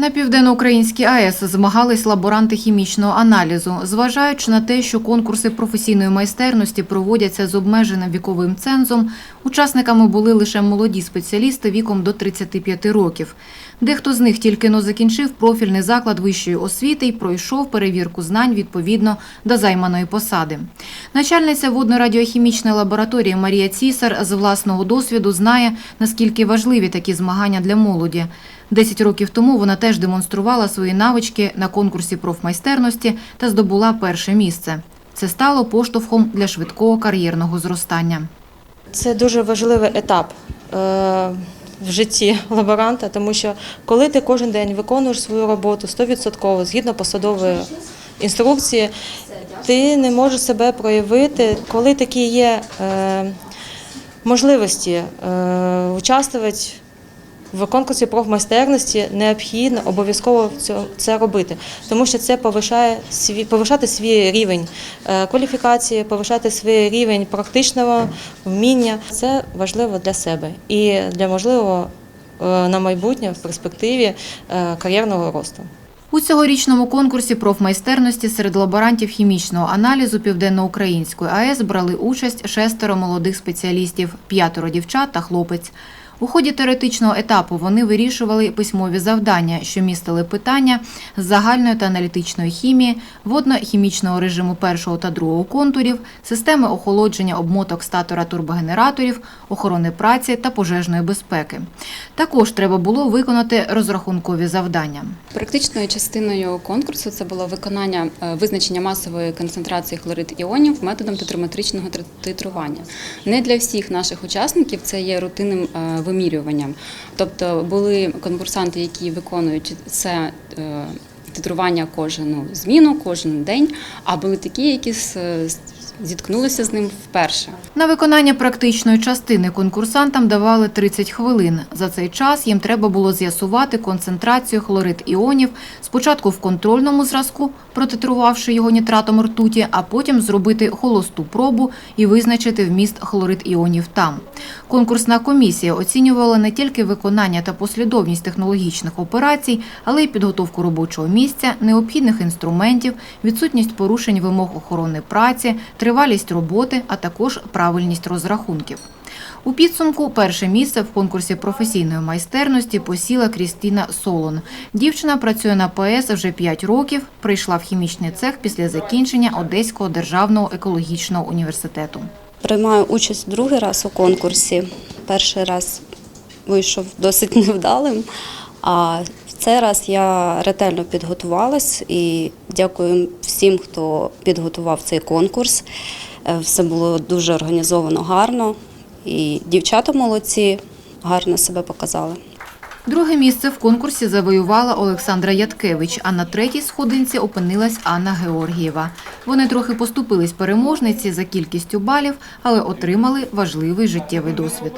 На південноукраїнській АЕС змагались лаборанти хімічного аналізу. Зважаючи на те, що конкурси професійної майстерності проводяться з обмеженим віковим цензом, учасниками були лише молоді спеціалісти віком до 35 років. Дехто з них тільки но закінчив профільний заклад вищої освіти і пройшов перевірку знань відповідно до займаної посади. Начальниця водно-радіохімічної лабораторії Марія Цісар з власного досвіду знає, наскільки важливі такі змагання для молоді. Десять років тому вона теж демонструвала свої навички на конкурсі профмайстерності та здобула перше місце. Це стало поштовхом для швидкого кар'єрного зростання. Це дуже важливий етап е, в житті лаборанта, тому що коли ти кожен день виконуєш свою роботу 100% згідно посадової інструкції, ти не можеш себе проявити, коли такі є е, можливості е, участвувати в конкурсі профмайстерності необхідно обов'язково це робити, тому що це повишає свій повишати свій рівень е, кваліфікації, повишати свій рівень практичного вміння. Це важливо для себе і для можливого е, на майбутнє в перспективі е, кар'єрного росту. У цьогорічному конкурсі профмайстерності серед лаборантів хімічного аналізу Південноукраїнської АЕС брали участь шестеро молодих спеціалістів, п'ятеро дівчат та хлопець. У ході теоретичного етапу вони вирішували письмові завдання, що містили питання з загальної та аналітичної хімії, водно-хімічного режиму першого та другого контурів, системи охолодження обмоток статора турбогенераторів, охорони праці та пожежної безпеки. Також треба було виконати розрахункові завдання. Практичною частиною конкурсу це було виконання е, визначення масової концентрації хлорид іонів методом титрометричного тр- titrування. Не для всіх наших учасників це є рутинним е, вимірюванням. Тобто були конкурсанти, які виконують це. е, Титрування кожну зміну, кожен день, а були такі, які з- зіткнулися з ним вперше. На виконання практичної частини конкурсантам давали 30 хвилин. За цей час їм треба було з'ясувати концентрацію хлорид іонів спочатку в контрольному зразку, протитрувавши його нітратом ртуті, а потім зробити холосту пробу і визначити вміст хлорид іонів там. Конкурсна комісія оцінювала не тільки виконання та послідовність технологічних операцій, але й підготовку робочого місця, необхідних інструментів, відсутність порушень вимог охорони праці, тривалість роботи, а також правильність розрахунків. У підсумку перше місце в конкурсі професійної майстерності посіла Крістіна Солон. Дівчина працює на ПС вже 5 років, прийшла в хімічний цех після закінчення Одеського державного екологічного університету. Приймаю участь другий раз у конкурсі. Перший раз вийшов досить невдалим, а цей раз я ретельно підготувалась і дякую всім, хто підготував цей конкурс. Е, Все було дуже організовано гарно, і дівчата молодці гарно себе показали. Друге місце в конкурсі завоювала Олександра Яткевич, а на третій сходинці опинилась Анна Георгієва. Вони трохи поступились переможниці за кількістю балів, але отримали важливий життєвий досвід.